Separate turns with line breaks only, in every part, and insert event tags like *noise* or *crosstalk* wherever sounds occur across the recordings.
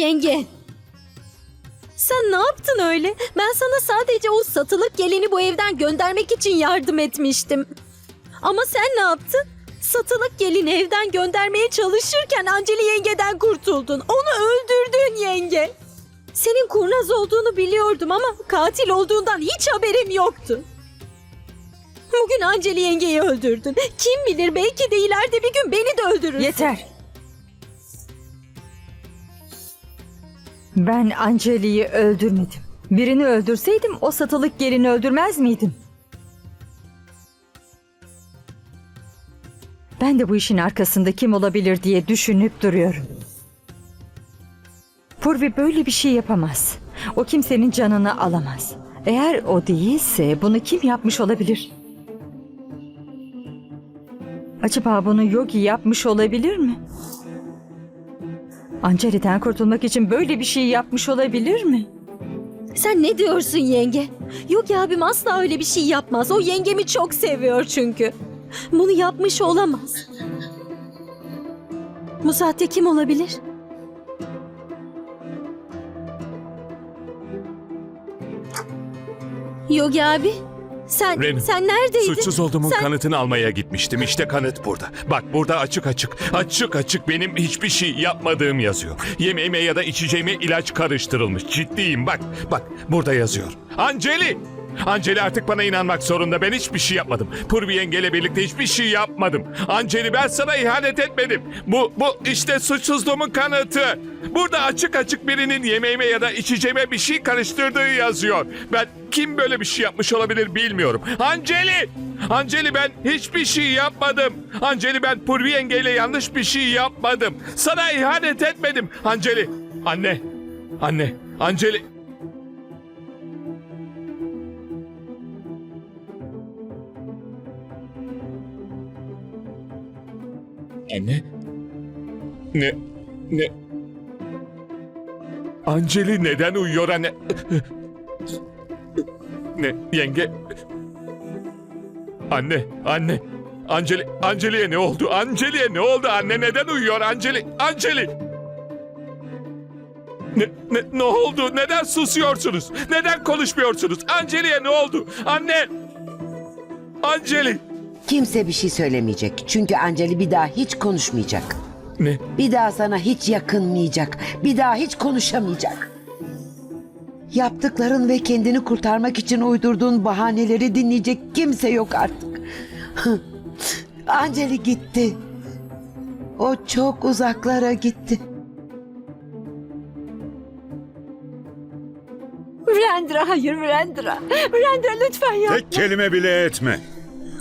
Yenge. Sen ne yaptın öyle? Ben sana sadece o satılık gelini bu evden göndermek için yardım etmiştim. Ama sen ne yaptın? Satılık gelini evden göndermeye çalışırken Anceli yengeden kurtuldun. Onu öldürdün yenge. Senin kurnaz olduğunu biliyordum ama katil olduğundan hiç haberim yoktu. Bugün Anceli yengeyi öldürdün. Kim bilir belki de ileride bir gün beni de öldürürsün.
Yeter. Ben Anceli'yi öldürmedim. Birini öldürseydim o satılık gelini öldürmez miydim? Ben de bu işin arkasında kim olabilir diye düşünüp duruyorum. Purvi böyle bir şey yapamaz. O kimsenin canını alamaz. Eğer o değilse bunu kim yapmış olabilir? Acaba bunu Yogi yapmış olabilir mi? Anceli'den kurtulmak için böyle bir şey yapmış olabilir mi?
Sen ne diyorsun yenge? Yok ya abim asla öyle bir şey yapmaz. O yengemi çok seviyor çünkü. Bunu yapmış olamaz. Bu saatte kim olabilir? Yogi abi, sen
Renim,
sen neredeydin?
Suçsuz olduğumun
Sen-
kanıtını almaya gitmiştim. İşte kanıt burada. Bak burada açık açık, açık açık benim hiçbir şey yapmadığım yazıyor. Yemeğime ya da içeceğime ilaç karıştırılmış. Ciddiyim bak, bak burada yazıyor. Anceli! Anceli artık bana inanmak zorunda. Ben hiçbir şey yapmadım. Purvi yengeyle birlikte hiçbir şey yapmadım. Anceli ben sana ihanet etmedim. Bu, bu işte suçsuzluğumun kanıtı. Burada açık açık birinin yemeğime ya da içeceğime bir şey karıştırdığı yazıyor. Ben kim böyle bir şey yapmış olabilir bilmiyorum. Anceli! Anceli ben hiçbir şey yapmadım. Anceli ben Purvi yengeyle yanlış bir şey yapmadım. Sana ihanet etmedim. Anceli! Anne! Anne! Anceli! Anne? Ne? Ne? Anceli neden uyuyor anne? Ne? Yenge? Anne, anne. Anceli, Anceli'ye ne oldu? Anceli'ye ne oldu? Anne neden uyuyor Anceli? Anceli! Ne, ne, ne oldu? Neden susuyorsunuz? Neden konuşmuyorsunuz? Anceli'ye ne oldu? Anne! Anceli!
Kimse bir şey söylemeyecek. Çünkü Anceli bir daha hiç konuşmayacak.
Ne?
Bir daha sana hiç yakınmayacak. Bir daha hiç konuşamayacak. Yaptıkların ve kendini kurtarmak için uydurduğun bahaneleri dinleyecek kimse yok artık. *laughs* Anceli gitti. O çok uzaklara gitti.
Virendra hayır Virendra. Virendra lütfen yapma.
Tek kelime bile etme.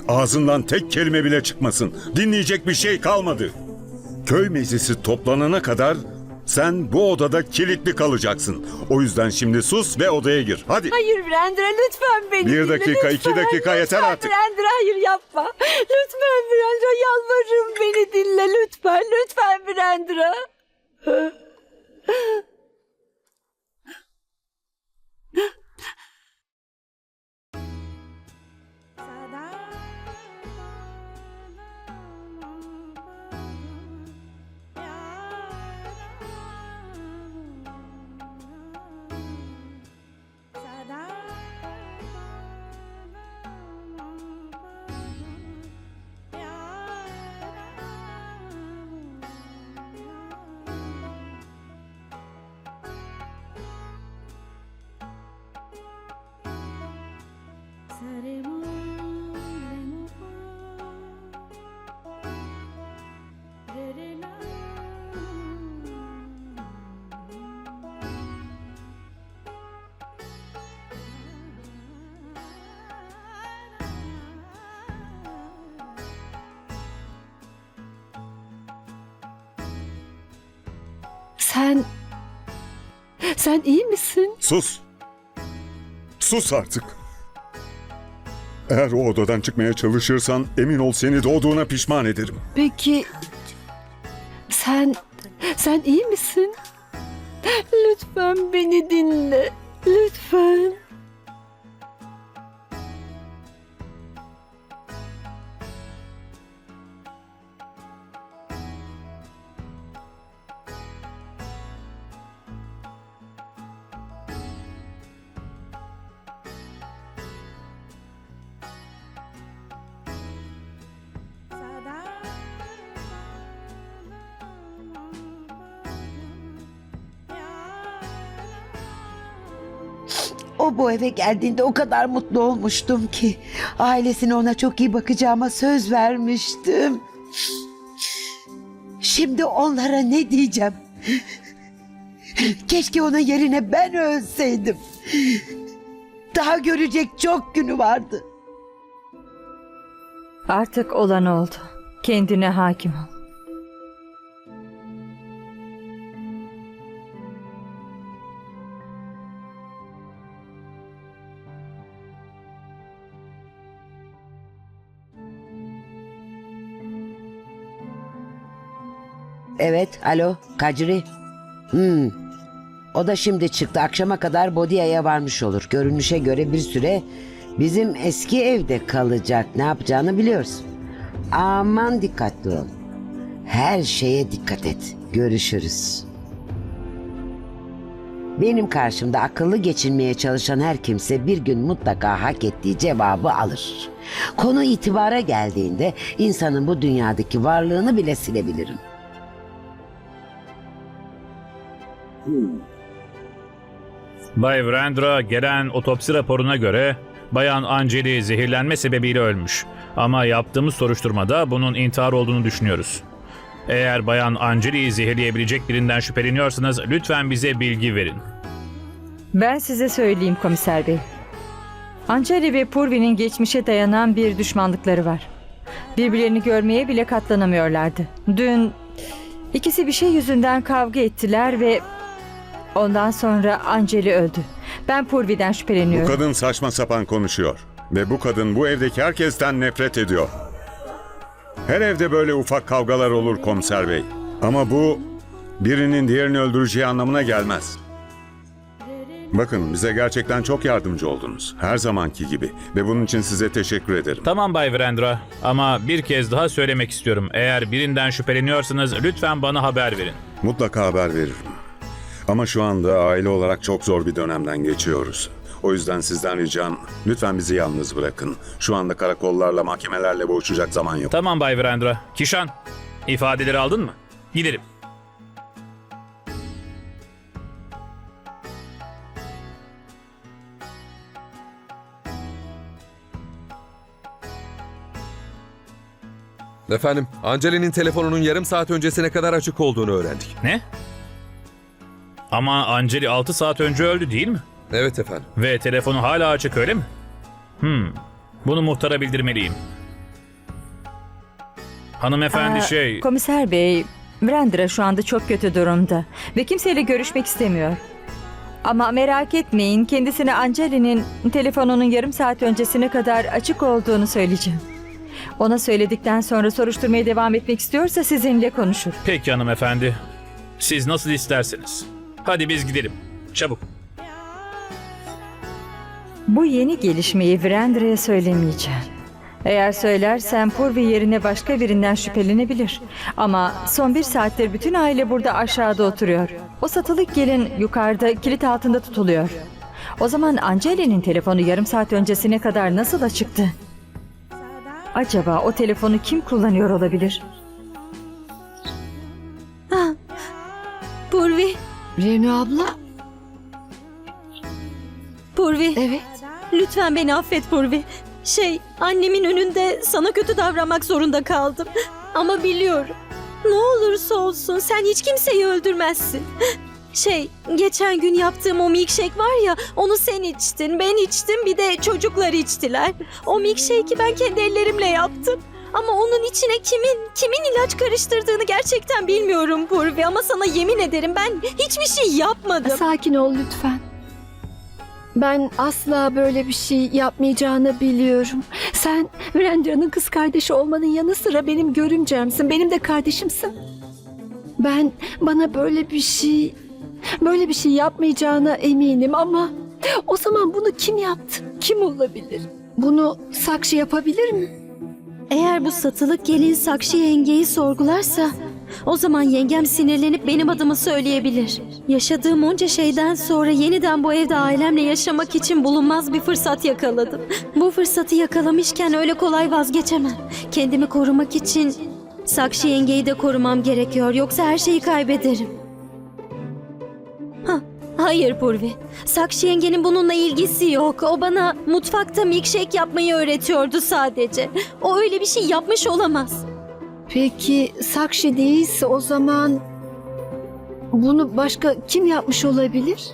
Ağzından tek kelime bile çıkmasın. Dinleyecek bir şey kalmadı. Köy meclisi toplanana kadar sen bu odada kilitli kalacaksın. O yüzden şimdi sus ve odaya gir. Hadi.
Hayır Virendra lütfen beni
Bir
dinle,
dakika, iki
lütfen,
dakika yeter
lütfen
artık.
Virendra hayır yapma. Lütfen Virendra yalvarırım beni dinle lütfen. Lütfen Virendra. Sen iyi misin?
Sus. Sus artık. Eğer o odadan çıkmaya çalışırsan emin ol seni doğduğuna pişman ederim.
Peki... Sen... Sen iyi misin? Lütfen beni dinle. Lütfen.
O bu eve geldiğinde o kadar mutlu olmuştum ki. Ailesine ona çok iyi bakacağıma söz vermiştim. Şimdi onlara ne diyeceğim? Keşke ona yerine ben ölseydim. Daha görecek çok günü vardı.
Artık olan oldu. Kendine hakim ol.
Evet, alo, Kacri. Hmm. O da şimdi çıktı. Akşama kadar Bodia'ya varmış olur. Görünüşe göre bir süre bizim eski evde kalacak. Ne yapacağını biliyorsun. Aman dikkatli ol. Her şeye dikkat et. Görüşürüz. Benim karşımda akıllı geçinmeye çalışan her kimse bir gün mutlaka hak ettiği cevabı alır. Konu itibara geldiğinde insanın bu dünyadaki varlığını bile silebilirim.
Bay Vrendra gelen otopsi raporuna göre Bayan Angeli zehirlenme sebebiyle ölmüş. Ama yaptığımız soruşturmada bunun intihar olduğunu düşünüyoruz. Eğer Bayan Angeli'yi zehirleyebilecek birinden şüpheleniyorsanız lütfen bize bilgi verin.
Ben size söyleyeyim komiser bey. Anceli ve Purvi'nin geçmişe dayanan bir düşmanlıkları var. Birbirlerini görmeye bile katlanamıyorlardı. Dün ikisi bir şey yüzünden kavga ettiler ve ondan sonra Anceli öldü. Ben Purvi'den
Bu
şüpheleniyorum.
kadın saçma sapan konuşuyor. Ve bu kadın bu evdeki herkesten nefret ediyor. Her evde böyle ufak kavgalar olur komiser bey. Ama bu birinin diğerini öldüreceği anlamına gelmez. Bakın bize gerçekten çok yardımcı oldunuz. Her zamanki gibi. Ve bunun için size teşekkür ederim.
Tamam Bay Vrendra ama bir kez daha söylemek istiyorum. Eğer birinden şüpheleniyorsanız lütfen bana haber verin.
Mutlaka haber veririm. Ama şu anda aile olarak çok zor bir dönemden geçiyoruz. O yüzden sizden ricam lütfen bizi yalnız bırakın. Şu anda karakollarla mahkemelerle boğuşacak zaman yok.
Tamam Bay Vrendra. Kişan, ifadeleri aldın mı? Gidelim.
Efendim, Angeli'nin telefonunun yarım saat öncesine kadar açık olduğunu öğrendik.
Ne? Ama Angeli 6 saat önce öldü değil mi?
Evet efendim.
Ve telefonu hala açık öyle mi? Hmm. Bunu muhtara bildirmeliyim. Hanımefendi
Aa,
şey...
Komiser bey, Brandra şu anda çok kötü durumda ve kimseyle görüşmek istemiyor. Ama merak etmeyin, kendisine Anceli'nin telefonunun yarım saat öncesine kadar açık olduğunu söyleyeceğim. Ona söyledikten sonra soruşturmaya devam etmek istiyorsa sizinle konuşur.
Peki hanımefendi. Siz nasıl isterseniz. Hadi biz gidelim. Çabuk.
Bu yeni gelişmeyi Vrendra'ya söylemeyeceğim. Eğer söylersem Purvi yerine başka birinden şüphelenebilir. Ama son bir saattir bütün aile burada aşağıda oturuyor. O satılık gelin yukarıda kilit altında tutuluyor. O zaman Angeli'nin telefonu yarım saat öncesine kadar nasıl açıktı? Acaba o telefonu kim kullanıyor olabilir?
Renu abla?
Purvi.
Evet.
Lütfen beni affet Purvi. Şey, annemin önünde sana kötü davranmak zorunda kaldım. Ama biliyorum. Ne olursa olsun sen hiç kimseyi öldürmezsin. Şey, geçen gün yaptığım o milkshake var ya, onu sen içtin, ben içtim, bir de çocuklar içtiler. O milkshake'i ben kendi ellerimle yaptım. Ama onun içine kimin, kimin ilaç karıştırdığını gerçekten bilmiyorum Purvi. Ama sana yemin ederim ben hiçbir şey yapmadım.
Sakin ol lütfen. Ben asla böyle bir şey yapmayacağını biliyorum. Sen Virendra'nın kız kardeşi olmanın yanı sıra benim görümcemsin. Benim de kardeşimsin. Ben bana böyle bir şey böyle bir şey yapmayacağına eminim ama o zaman bunu kim yaptı? Kim olabilir? Bunu Sakşı yapabilir mi?
Eğer bu satılık gelin Sakşı yengeyi sorgularsa o zaman yengem sinirlenip benim adımı söyleyebilir. Yaşadığım onca şeyden sonra yeniden bu evde ailemle yaşamak için bulunmaz bir fırsat yakaladım. Bu fırsatı yakalamışken öyle kolay vazgeçemem. Kendimi korumak için Sakşı yengeyi de korumam gerekiyor yoksa her şeyi kaybederim. Ha, Hayır Purvi. Sakşi yengenin bununla ilgisi yok. O bana mutfakta milkshake yapmayı öğretiyordu sadece. O öyle bir şey yapmış olamaz.
Peki Sakşi değilse o zaman bunu başka kim yapmış olabilir?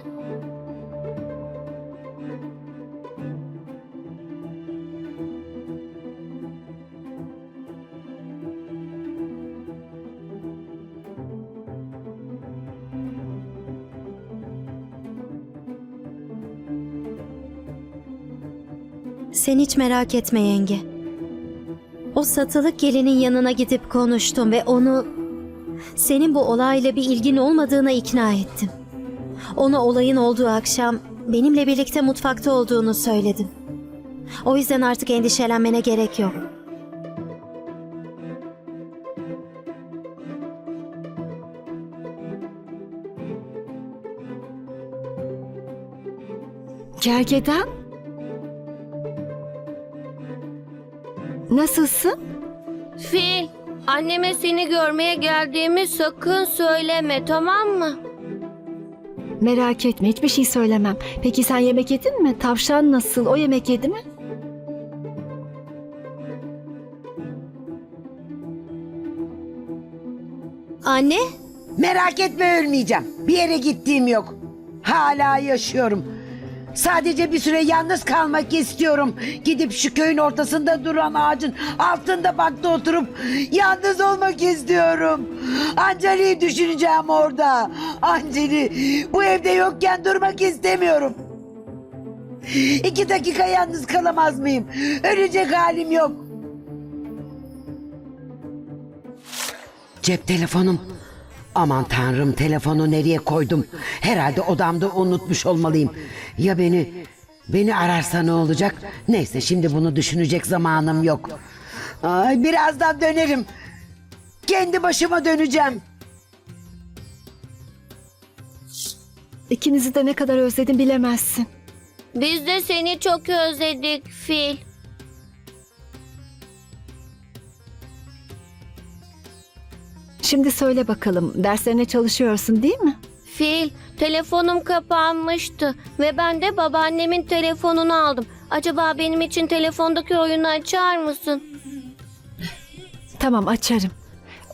Sen hiç merak etme yenge. O satılık gelinin yanına gidip konuştum ve onu senin bu olayla bir ilgin olmadığına ikna ettim. Ona olayın olduğu akşam benimle birlikte mutfakta olduğunu söyledim. O yüzden artık endişelenmene gerek yok.
Gergedan? Nasılsın?
Fil, anneme seni görmeye geldiğimi sakın söyleme tamam mı?
Merak etme hiçbir şey söylemem. Peki sen yemek yedin mi? Tavşan nasıl? O yemek yedi mi?
Anne,
Merak etme ölmeyeceğim. Bir yere gittiğim yok. Hala yaşıyorum. Sadece bir süre yalnız kalmak istiyorum. Gidip şu köyün ortasında duran ağacın altında bankta oturup yalnız olmak istiyorum. Anceli'yi düşüneceğim orada. Anceli bu evde yokken durmak istemiyorum. İki dakika yalnız kalamaz mıyım? Ölecek halim yok. Cep telefonum. Aman tanrım telefonu nereye koydum? Herhalde odamda unutmuş olmalıyım. Ya beni beni ararsa ne olacak? Neyse şimdi bunu düşünecek zamanım yok. Ay birazdan dönerim. Kendi başıma döneceğim.
İkinizi de ne kadar özledim bilemezsin.
Biz de seni çok özledik Fil.
Şimdi söyle bakalım derslerine çalışıyorsun değil mi?
Fil, telefonum kapanmıştı ve ben de babaannemin telefonunu aldım. Acaba benim için telefondaki oyunu açar mısın?
Tamam açarım.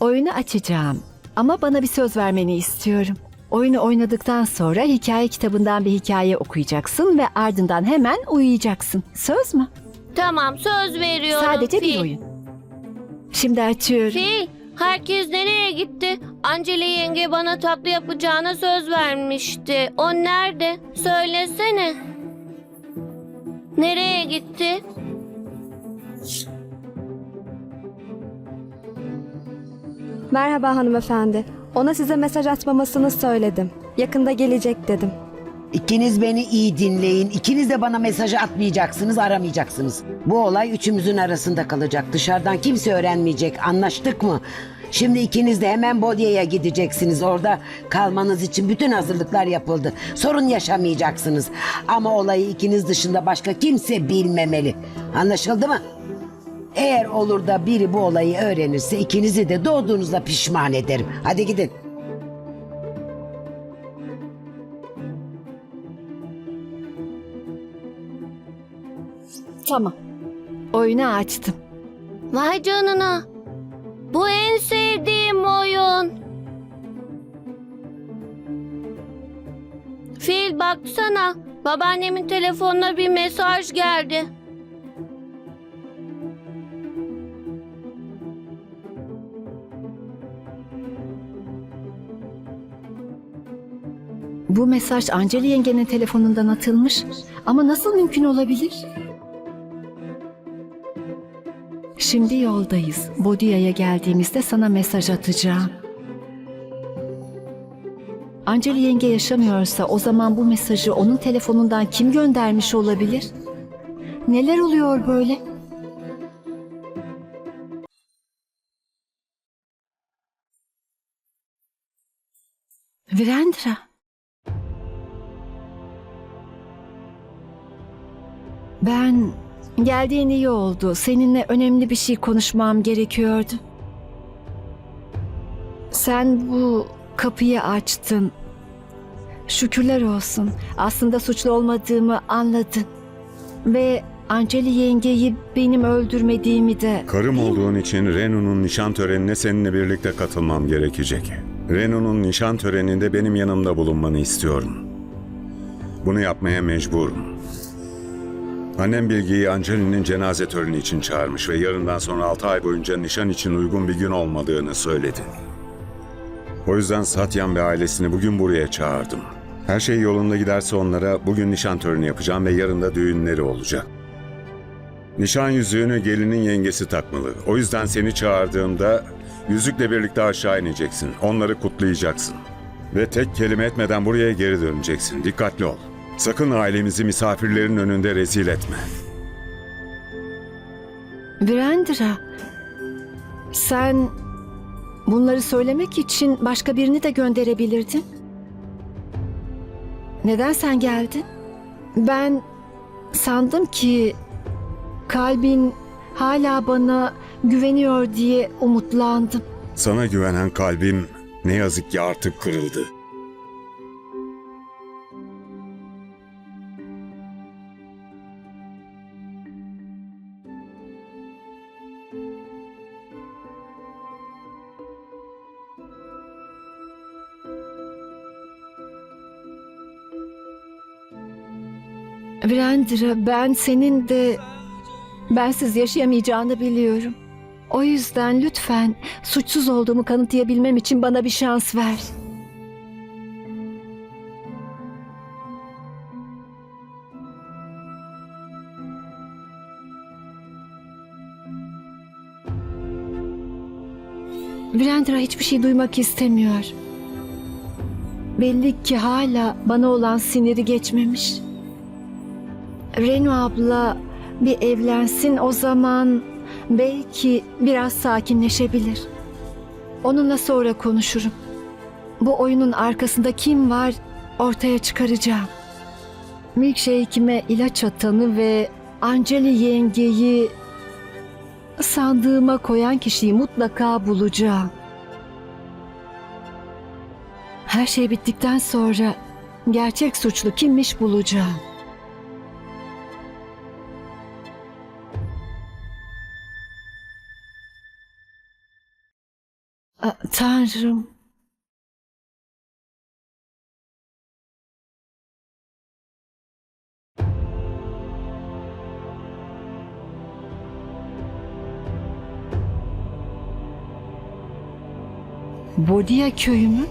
Oyunu açacağım ama bana bir söz vermeni istiyorum. Oyunu oynadıktan sonra hikaye kitabından bir hikaye okuyacaksın ve ardından hemen uyuyacaksın. Söz mü?
Tamam söz veriyorum
Sadece
Fil.
bir oyun. Şimdi açıyorum.
Fil, herkes nereye gitti? Anceli yenge bana tatlı yapacağına söz vermişti. O nerede? Söylesene. Nereye gitti?
Merhaba hanımefendi. Ona size mesaj atmamasını söyledim. Yakında gelecek dedim.
İkiniz beni iyi dinleyin. İkiniz de bana mesajı atmayacaksınız, aramayacaksınız. Bu olay üçümüzün arasında kalacak. Dışarıdan kimse öğrenmeyecek. Anlaştık mı? Şimdi ikiniz de hemen Bodya'ya gideceksiniz. Orada kalmanız için bütün hazırlıklar yapıldı. Sorun yaşamayacaksınız. Ama olayı ikiniz dışında başka kimse bilmemeli. Anlaşıldı mı? Eğer olur da biri bu olayı öğrenirse ikinizi de doğduğunuzda pişman ederim. Hadi gidin.
Tamam. Oyunu açtım.
Vay canına. Bu en sevdiğim oyun. Fil baksana. Babaannemin telefonuna bir mesaj geldi.
Bu mesaj Anceli yengenin telefonundan atılmış ama nasıl mümkün olabilir? Şimdi yoldayız. Bodia'ya geldiğimizde sana mesaj atacağım. Anceli yenge yaşamıyorsa o zaman bu mesajı onun telefonundan kim göndermiş olabilir? Neler oluyor böyle? Virendra. Ben geldiğin iyi oldu. Seninle önemli bir şey konuşmam gerekiyordu. Sen bu kapıyı açtın. Şükürler olsun. Aslında suçlu olmadığımı anladın. Ve Anceli yengeyi benim öldürmediğimi de...
Karım olduğun için Renu'nun nişan törenine seninle birlikte katılmam gerekecek. Renu'nun nişan töreninde benim yanımda bulunmanı istiyorum. Bunu yapmaya mecburum. Annem Bilgi'yi Anceli'nin cenaze töreni için çağırmış ve yarından sonra 6 ay boyunca nişan için uygun bir gün olmadığını söyledi. O yüzden Satyam ve ailesini bugün buraya çağırdım. Her şey yolunda giderse onlara bugün nişan töreni yapacağım ve yarın da düğünleri olacak. Nişan yüzüğünü gelinin yengesi takmalı. O yüzden seni çağırdığımda yüzükle birlikte aşağı ineceksin. Onları kutlayacaksın. Ve tek kelime etmeden buraya geri döneceksin. Dikkatli ol. Sakın ailemizi misafirlerin önünde rezil etme.
Virendra, sen bunları söylemek için başka birini de gönderebilirdin. Neden sen geldin? Ben sandım ki kalbin hala bana güveniyor diye umutlandım.
Sana güvenen kalbim ne yazık ki artık kırıldı.
Virendra, ben senin de bensiz yaşayamayacağını biliyorum. O yüzden lütfen suçsuz olduğumu kanıtlayabilmem için bana bir şans ver. Virendra hiçbir şey duymak istemiyor. Belli ki hala bana olan siniri geçmemiş. Renu abla bir evlensin o zaman belki biraz sakinleşebilir. Onunla sonra konuşurum. Bu oyunun arkasında kim var ortaya çıkaracağım. Milkshake'ime ilaç atanı ve Anceli yengeyi sandığıma koyan kişiyi mutlaka bulacağım. Her şey bittikten sonra gerçek suçlu kimmiş bulacağım. Aa, Tanrım. Bodia köyü mü?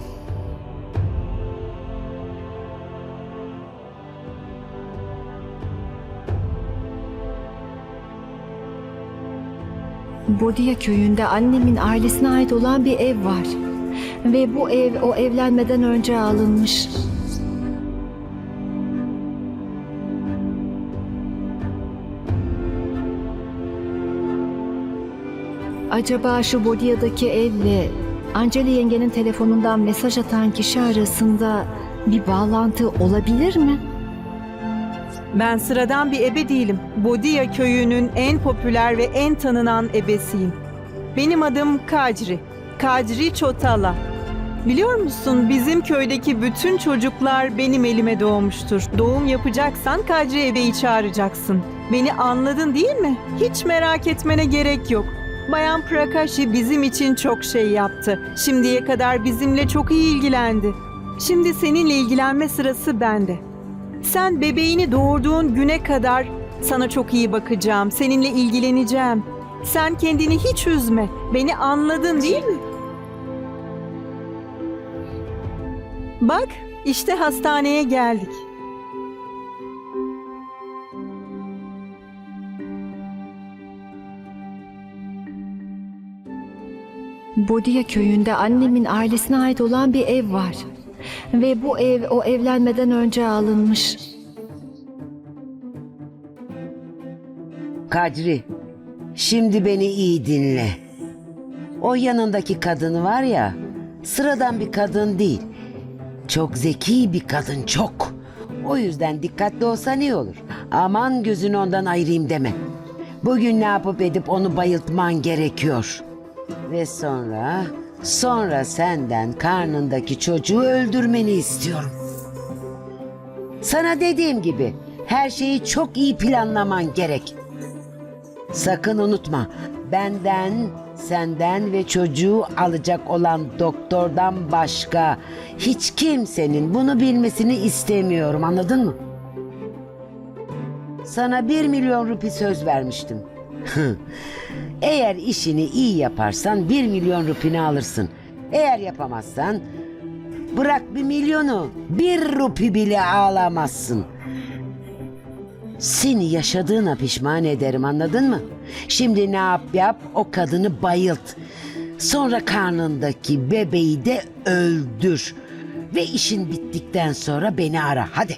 Bodia köyünde annemin ailesine ait olan bir ev var. Ve bu ev o evlenmeden önce alınmış. Acaba şu Bodia'daki evle Anceli yengenin telefonundan mesaj atan kişi arasında bir bağlantı olabilir mi?
Ben sıradan bir ebe değilim. Bodia köyünün en popüler ve en tanınan ebesiyim. Benim adım Kacri. Kacri Çotala. Biliyor musun bizim köydeki bütün çocuklar benim elime doğmuştur. Doğum yapacaksan Kadri ebeyi çağıracaksın. Beni anladın değil mi? Hiç merak etmene gerek yok. Bayan Prakashi bizim için çok şey yaptı. Şimdiye kadar bizimle çok iyi ilgilendi. Şimdi seninle ilgilenme sırası bende. Sen bebeğini doğurduğun güne kadar sana çok iyi bakacağım. Seninle ilgileneceğim. Sen kendini hiç üzme. Beni anladın değil mi? Bak, işte hastaneye geldik.
Bodia köyünde annemin ailesine ait olan bir ev var. Ve bu ev o evlenmeden önce alınmış.
Kadri, şimdi beni iyi dinle. O yanındaki kadın var ya, sıradan bir kadın değil. Çok zeki bir kadın, çok. O yüzden dikkatli olsan iyi olur. Aman gözünü ondan ayırayım deme. Bugün ne yapıp edip onu bayıltman gerekiyor. Ve sonra, sonra senden karnındaki çocuğu öldürmeni istiyorum. Sana dediğim gibi her şeyi çok iyi planlaman gerek. Sakın unutma. Benden, senden ve çocuğu alacak olan doktordan başka hiç kimsenin bunu bilmesini istemiyorum. Anladın mı? Sana bir milyon rupi söz vermiştim. *laughs* Eğer işini iyi yaparsan bir milyon rupini alırsın. Eğer yapamazsan bırak bir milyonu bir rupi bile alamazsın. Seni yaşadığına pişman ederim anladın mı? Şimdi ne yap yap o kadını bayılt. Sonra karnındaki bebeği de öldür. Ve işin bittikten sonra beni ara hadi.